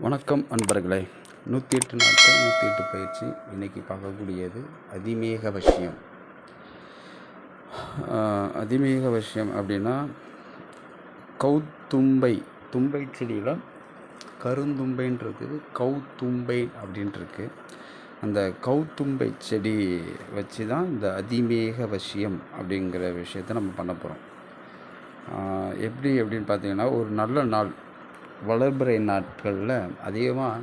வணக்கம் அன்பர்களே நூற்றி எட்டு நாட்கள் நூற்றி எட்டு பயிற்சி இன்றைக்கி பார்க்கக்கூடியது அதிமேக வசியம் அதிமேக வசியம் அப்படின்னா கௌத்தும்பை தும்பை செடியில் கருந்தும்பைன்றது கௌத்தும்பை அப்படின்ட்டுருக்கு. அந்த கௌத்தும்பை செடி வச்சு தான் இந்த அதிமேக வசியம் அப்படிங்கிற விஷயத்தை நம்ம பண்ண போகிறோம் எப்படி அப்படின்னு பார்த்தீங்கன்னா ஒரு நல்ல நாள் வளர்பிறை நாட்களில் அதிகமாக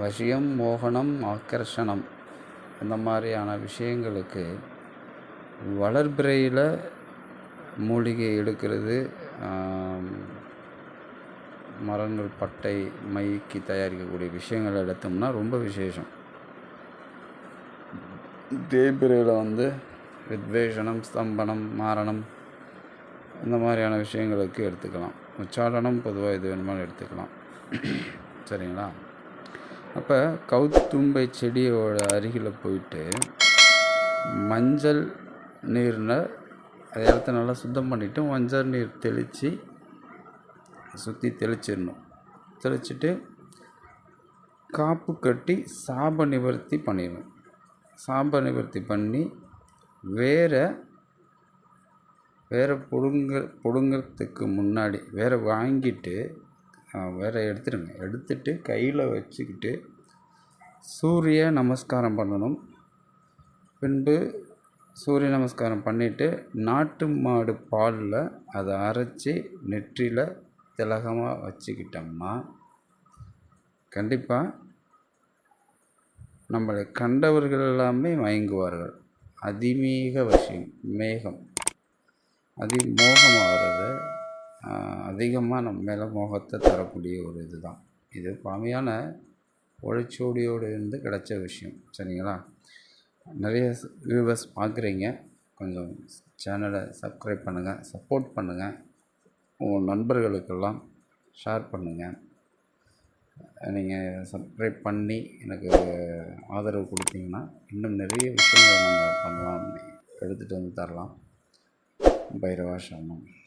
வசியம் மோகனம் ஆக்கர்ஷணம் இந்த மாதிரியான விஷயங்களுக்கு வளர்பிறையில் மூலிகை எடுக்கிறது மரங்கள் பட்டை மைக்கு தயாரிக்கக்கூடிய விஷயங்கள் எடுத்தோம்னா ரொம்ப விசேஷம். தேய்பிரையில் வந்து வித்வேஷனம் ஸ்தம்பனம் மாரணம் இந்த மாதிரியான விஷயங்களுக்கு எடுத்துக்கலாம். உச்சாரணம் பொதுவாக எது வேணுமாலும் எடுத்துக்கலாம். சரிங்களா? அப்போ கவுத்தும்பை செடியோட அருகில் போயிட்டு மஞ்சள் நீரில் அது இடத்த நல்லா சுத்தம் பண்ணிவிட்டு மஞ்சள் நீர் தெளித்து சுற்றி தெளிச்சிடணும். தெளிச்சுட்டு காப்பு கட்டி சாப நிவர்த்தி பண்ணிடணும். சாப நிவர்த்தி பண்ணி வேற வேறு பிடுங்க பிடுங்கிறதுக்கு முன்னாடி வேறு வாங்கிட்டு வேறு வேற எடுத்துடுங்க. எடுத்துட்டு கையில் வச்சுக்கிட்டு சூரிய நமஸ்காரம் பண்ணணும். பின்பு சூரிய நமஸ்காரம் பண்ணிவிட்டு நாட்டு மாடு பாலில் அதை அரைச்சி நெற்றியில் திலகமாக வச்சுக்கிட்டோம்னா கண்டிப்பாக நம்மளை கண்டவர்கள் எல்லாமே மயங்குவார்கள். அதிமீக வசியம் மேகம். அதி மோகமாகிறது. அதிகமாக நம்ம மேலே மோகத்தை தரக்கூடிய ஒரு இதுதான். இது பழமையான ஒழிச்சோடியோடு இருந்து கிடைச்ச விஷயம். சரிங்களா? நிறைய வியூவர்ஸ் பார்க்குறீங்க. கொஞ்சம் சேனலை சப்ஸ்கிரைப் பண்ணுங்கள் சப்போர்ட் பண்ணுங்கள் உங்கள் நண்பர்களுக்கெல்லாம் ஷேர் பண்ணுங்கள் நீங்கள் சப்ஸ்கிரைப் பண்ணி எனக்கு ஆதரவு கொடுத்தீங்கன்னா இன்னும் நிறைய விஷயங்கள் நம்ம பண்ணலாம். எடுத்துகிட்டு வந்து தரலாம். Bayrağı Şam'ın.